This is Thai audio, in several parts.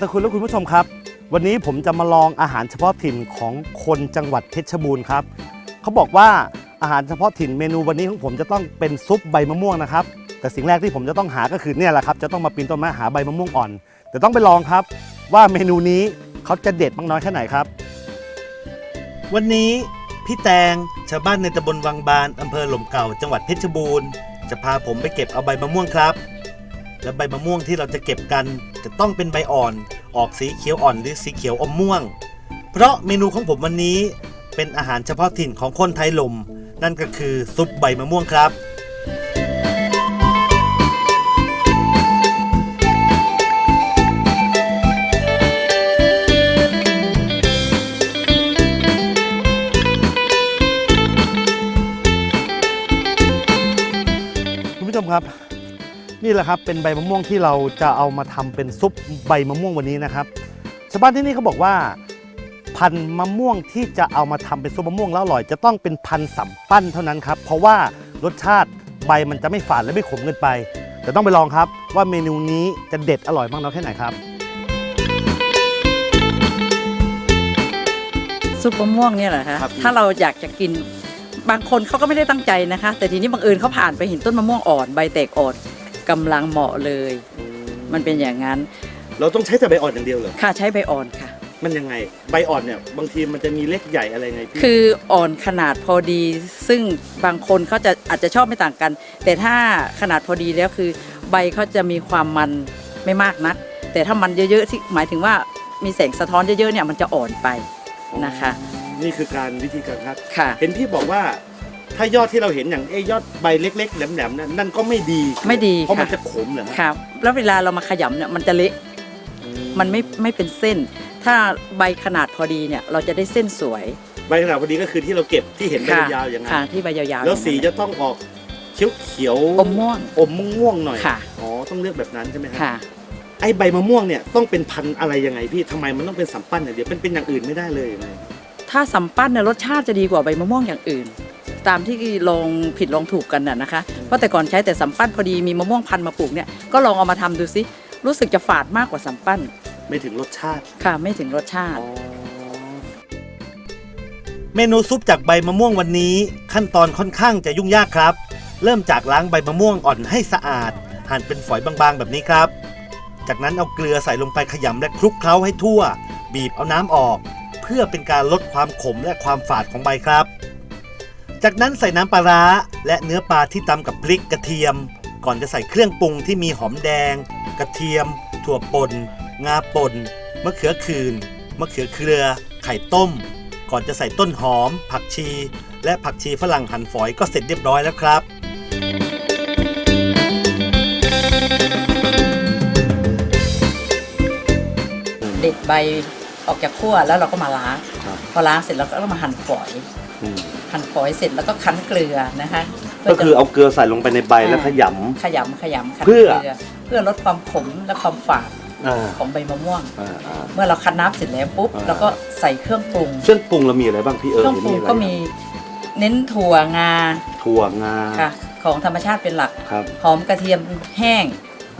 ศัตคุณและคุณผู้ชมครับ วันนี้ผมจะมาลองอาหารเฉพาะถิ่นของคนจังหวัดเพชรบูรณ์ครับเขาบอกว่าอาหารเฉพาะถิ่นเมนูวันนี้ของผมจะต้องเป็นซุปใบมะม่วงนะครับ แต่สิ่งแรกที่ผมจะต้องหาก็คือเนี่ยแหละครับ จะต้องมาปีนต้นไม้หาใบมะม่วงอ่อน แต่ต้องไปลองครับ ว่าเมนูนี้เขาจะเด็ดมากน้อยแค่ไหนครับ วันนี้พี่แตงชาวบ้านในตำบลวังบานอำเภอหล่มเก่าจังหวัดเพชรบูรณ์จะพาผมไปเก็บเอาใบมะม่วงครับ และใบมะม่วงที่เราจะเก็บกัน จะต้องเป็นใบอ่อนออกสีเขียวอ่อนหรือสีเขียวอมม่วง เพราะเมนูของผมวันนี้เป็นอาหารเฉพาะถิ่นของคนไทยลม นั่นก็คือซุปใบมะม่วงครับคุณผู้ชมครับ นี่แหละครับเป็นใบมะม่วงที่เราจะเอามาทำเป็นซุปใบมะม่วงวันนี้นะครับชาวบ้านที่นี่เขาบอกว่า พันธุ์มะม่วงที่จะเอามาทำเป็นซุปมะม่วงแล้วอร่อย จะต้องเป็นพันธุ์สัมปั้นเท่านั้นครับเพราะว่ารสชาติใบมันจะไม่ฝาดและไม่ขมเกินไปแต่ต้องไปลองครับว่าเมนูนี้จะเด็ดอร่อยมากน้อยแค่ไหนครับซุปมะม่วงเนี่ยเหรอคะครับถ้าเราอยากจะกินบางคนเขาก็ไม่ได้ตั้งใจนะคะ แต่ทีนี้บังเอิญเขาผ่านไปเห็นต้นมะม่วงอ่อนใบแตกอ่อน กำลังเหมาะเลย มันเป็นอย่างนั้น เราต้องใช้แต่ใบอ่อนอย่างเดียวเหรอ ค่ะใช้ใบอ่อนค่ะ มันยังไง ใบอ่อนเนี่ยบางทีมันจะมีเล็กใหญ่อะไรไงพี่คืออ่อนขนาดพอดี ซึ่งบางคนเขาจะอาจจะชอบไม่ต่างกัน แต่ถ้าขนาดพอดีแล้วคือ ใบเขาจะมีความมันไม่มากนัก แต่ถ้ามันเยอะๆที่หมายถึงว่ามีแสงสะท้อนเยอะๆเนี่ยมันจะอ่อนไปนะคะ นี่คือการวิธีการคัด ค่ะ เห็นพี่บอกว่า ถ้ายอดที่เราเห็นอย่างเอ้ยยอดใบเล็ก ๆ แหลมๆนั่นนั่นก็ไม่ดีไม่ดีเพราะมันค่ะ จะขมเหรอฮะครับ แล้วเวลาเรามาขยำเนี่ยมันจะเละมันไม่ไม่เป็นเส้น ถ้าใบขนาดพอดีเนี่ยเราจะได้เส้นสวยใบขนาดพอดีก็คือที่เราเก็บที่เห็นใบค่ะยาวๆอย่างนั้ค่ะนที่ใบยาวๆแล้วสีอย่างจะนั้นต้องออกเขียวเขียวๆอมม่วง อมม่วงๆหน่อยค่ะ อ๋อต้องเลือกแบบนั้นใช่ไหมฮะค่ะ ไอ้ใบมะม่วงเนี่ยต้องเป็นพันธุ์อะไรยังไงพี่ทำไมมันต้องเป็นสัมปั้นอย่างเดียวเป็นเป็นอย่างอื่นไม่ได้เลยยังไงถ้าสัมปั้นเนี่ยรสชาติจะดีกว่าใบมะม่วงอย่างอื่น ตามที่ลองผิดลองถูกกันน่ะนะคะ เพราะแต่ก่อนใช้แต่สัมปั้นพอดีมีมะม่วงพันธุ์มาปลูกเนี่ยก็ลองเอามาทำดูซิรู้สึกจะฝาดมากกว่าสัมปั้น ไม่ถึงรสชาติ ค่ะไม่ถึงรสชาติ เมนูซุปจากใบมะม่วงวันนี้ ขั้นตอนค่อนข้างจะยุ่งยากครับ เริ่มจากล้างใบมะม่วงอ่อนให้สะอาด หั่นเป็นฝอยบางๆแบบนี้ครับ จากนั้นเอาเกลือใส่ลงไปขยำและคลุกเคล้าให้ทั่ว บีบเอาน้ำออก เพื่อเป็นการลดความขมและความฝาดของใบครับ จากนั้นใส่น้ำปลาร้าและเนื้อปลาที่ตำกับพริกกระเทียม ก่อนจะใส่เครื่องปรุงที่มีหอมแดง กระเทียม ถั่วป่นงาป่นมะเขือคืนมะเขือเครือ ไข่ต้ม ก่อนจะใส่ต้นหอม ผักชี และผักชีฝรั่งหั่นฝอยก็เสร็จเรียบร้อยแล้วครับเด็ดใบออกจากขั้วแล้วเราก็มาล้าง พอล้างเสร็จแล้วก็มาหั่นฝอยหั่นฝอยเสร็จแล้วก็คั้นเกลือนะคะก็คือเอาเกลือใส่ลงไปในใบแล้วขยขยำขยำคั้นเพื่อกลืเพื่อลดความขมและความฝาดำอ่าของใบมะม่วง อ่าอ่า เมื่อเราคั้นน้ำเสร็จแล้วปุ๊บอ่า เราก็ใส่เครื่องปรุง เครื่องปรุงเรามีอะไรบ้างพี่เอเคอรื่องเห็นปรุงอะไรก็มีเน้นถั่วงาถั่วงาค่ะ ของธรรมชาติเป็นหลัก ครับหอมกระเทียมแห้ง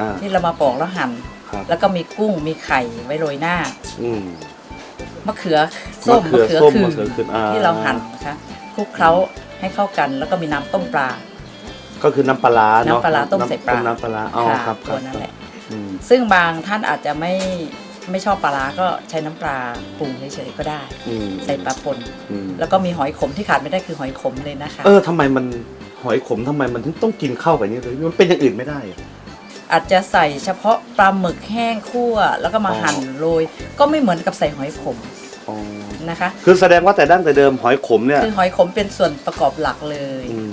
อ่าที่เรามาปอกแล้วหั่น ครับแล้วก็มีกุ้งมีไข่ไว้โรยหน้า อืม มะเขือส้มมะเขือส้มคือมะเขือขึ้นอ่าที่เราหั่นนะคะคลุกเคล้าให้เข้ากัน แล้วก็มีน้ำต้มปลา ก็คือน้ำปลาร้าเนาะน้ำปลาร้าต้มใส่ปลาน้ำปลาร้าอ๋อค่ะครับคตัรัวบนั่นแหละอืมซึ่งบางท่านอาจจะไม่ไม่ชอบปลาร้าก็ใช้น้ำปลาปรุงเฉยๆก็ได้อืมใส่ปลาป่นอืมแล้วก็มีหอยขมที่ขาดไม่ได้คือหอยขมเลยนะคะ เออทำไมมันหอยขมทำไมมันถึงต้องกินเข้าไปนี่เลยมันเป็นอย่างอื่นไม่ได้ อะอาจจะใส่เฉพาะปลาหมึกแห้งคั่ว แล้วก็มาอ๋อหั่นโรยก็ไม่เหมือนกับใส่หอยขมอ๋อนะคะ คือแสดงว่าแต่ดั้งแต่เดิมหอยขมเนี่ยคือหอยขมเป็นส่วนประกอบหลักเลยอืม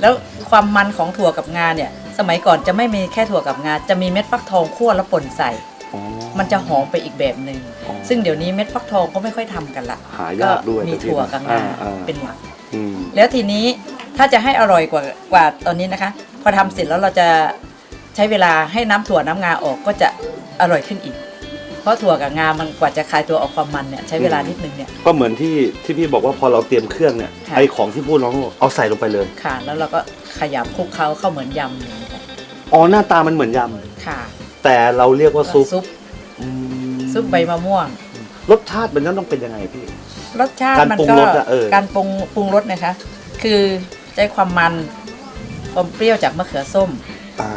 แล้วความมันของถั่วกับงาเนี่ย สมัยก่อนจะไม่มีแค่ถั่วกับงา จะมีเม็ดฟักทองคั่วแล้วป่นใส่อ๋อมันจะหอมไปอีกแบบหนึ่งอ๋อซึ่งเดี๋ยวนี้เม็ดฟักทองก็ไม่ค่อยทำกันละหายากด้วยมีถั่วกับงาอ่าอ่าเป็นหลักอืมแล้วทีนี้ถ้าจะให้อร่อยกว่ากว่าตอนนี้นะคะ พอทำเสร็จแล้วเราจะ ใช้เวลาให้น้ำถั่วน้ำงาออกก็จะอร่อยขึ้นอีก เพราะถั่วกับงามันกว่าจะคลายตัวออกความมันเนี่ยใช้เวลานิดนึงเนี่ยก็เหมือนที่ที่พี่บอกว่าพอเราเตรียมเครื่องเนี่ยค่ะไอของที่พูดน้องเอาใส่ลงไปเลยค่ะ แล้วเราก็ขยำคลุกเคล้าเข้าเหมือนยำอย่างนี้แหละอ๋อหน้าตามันเหมือนยค่ะำแต่เราเรียกว่าซุปซุปอืมซุปใบมะม่วง รสชาติมันต้องเป็นยังไงพี่รสชาติการมันปรุงก็รสอะเออการปรุงปรุงรสนะคะ คือใช้ความมันความเปรี้ยวจากมะเขือส้มอ่า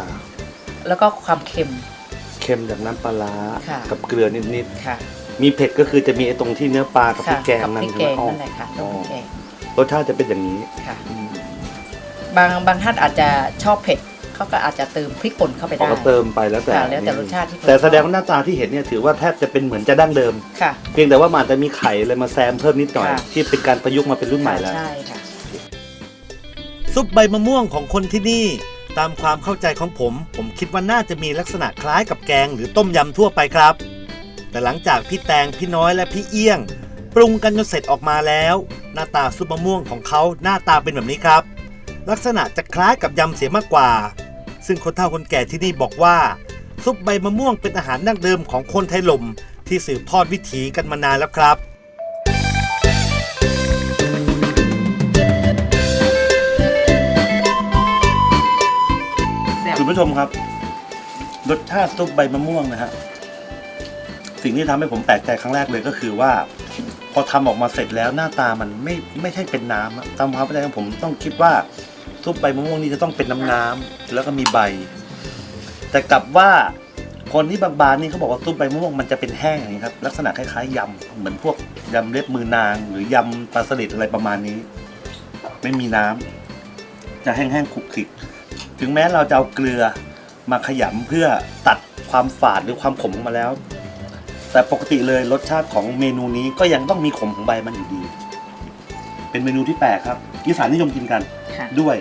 แล้วก็ความเค็ม เค็มจากน้ำปลาร้าค่ะ กับเกลือนิดค่ะๆ มีเผ็ดก็คือจะมีไอ้ตรงที่เนื้อปลากับพริค่ะกแกงกับนั่พนริกใช่แกไหมงอ๋อนั่นแหละค่ะอ๋อพริกแกงรสชาติจะเป็นอย่างนี้ค่ะ อืมบางบางท่านอาจจะชอบเผ็ดเขาก็อาจจะเติมพริกป่นเข้าไปพอได้เขาเติมไปแล้วแต่ค่ะแล้วแต่รสชาติที่คนแต่แสดงชอบว่าหน้าตาที่เห็นเนี่ยถือว่าแทบจะเป็นเหมือนจะดั้งเดิม ค่ะ เพียงแต่ว่ามันอาจจะมีไข่อะไรมาแซมเพิ่มนิดหน่อย ค่ะ ที่เป็นการประยุกต์มาเป็นรุ่นใหม่แล้ว ใช่ค่ะ ซุปใบมะม่วงของคนที่นี่ ตามความเข้าใจของผม ผมคิดว่าน่าจะมีลักษณะคล้ายกับแกงหรือต้มยำทั่วไปครับ แต่หลังจากพี่แตงพี่น้อยและพี่เอี้ยง ปรุงกันจนเสร็จออกมาแล้ว หน้าตาซุปมะม่วงของเขาหน้าตาเป็นแบบนี้ครับ ลักษณะจะคล้ายกับยำเสียมากกว่า ซึ่งคนเฒ่าคนแก่ที่นี่บอกว่า ซุปใบมะม่วงเป็นอาหารดั้งเดิมของคนไทยลมที่สืบทอดวิถีกันมานานแล้วครับ คุณผู้ชมครับ รสชาติซุปใบมะม่วงนะฮะสิ่งที่ทำให้ผมแปลกใจครั้งแรกเลยก็คือว่า พอทำออกมาเสร็จแล้วหน้าตามันไม่ไม่ใช่เป็นน้ำตามความเข้าใจของผมต้องคิดว่าซุปใบมะม่วงนี่จะต้องเป็นน้ำน้ำๆแล้วก็มีใบ แต่กลับว่าคนที่บางๆนี่เขาบอกว่าซุปใบมะม่วงมันจะเป็นแห้งอย่างนี้ครับลักษณะคล้ายๆยำเหมือนพวกยำเล็บมือนาง หรือยำปลาสลิดอะไรประมาณนี้ ไม่มีน้ำจะแห้งๆคลุกคลิก ถึงแม้เราจะเอาเกลือมาขยำเพื่อตัดความฝาดหรือความขมออกมาแล้ว แต่ปกติเลยรสชาติของเมนูนี้ก็ยังต้องมีขมของใบมันอยู่ดี เป็นเมนูที่แปลกครับอีสานนิยมกินกันค่ะ ด้วย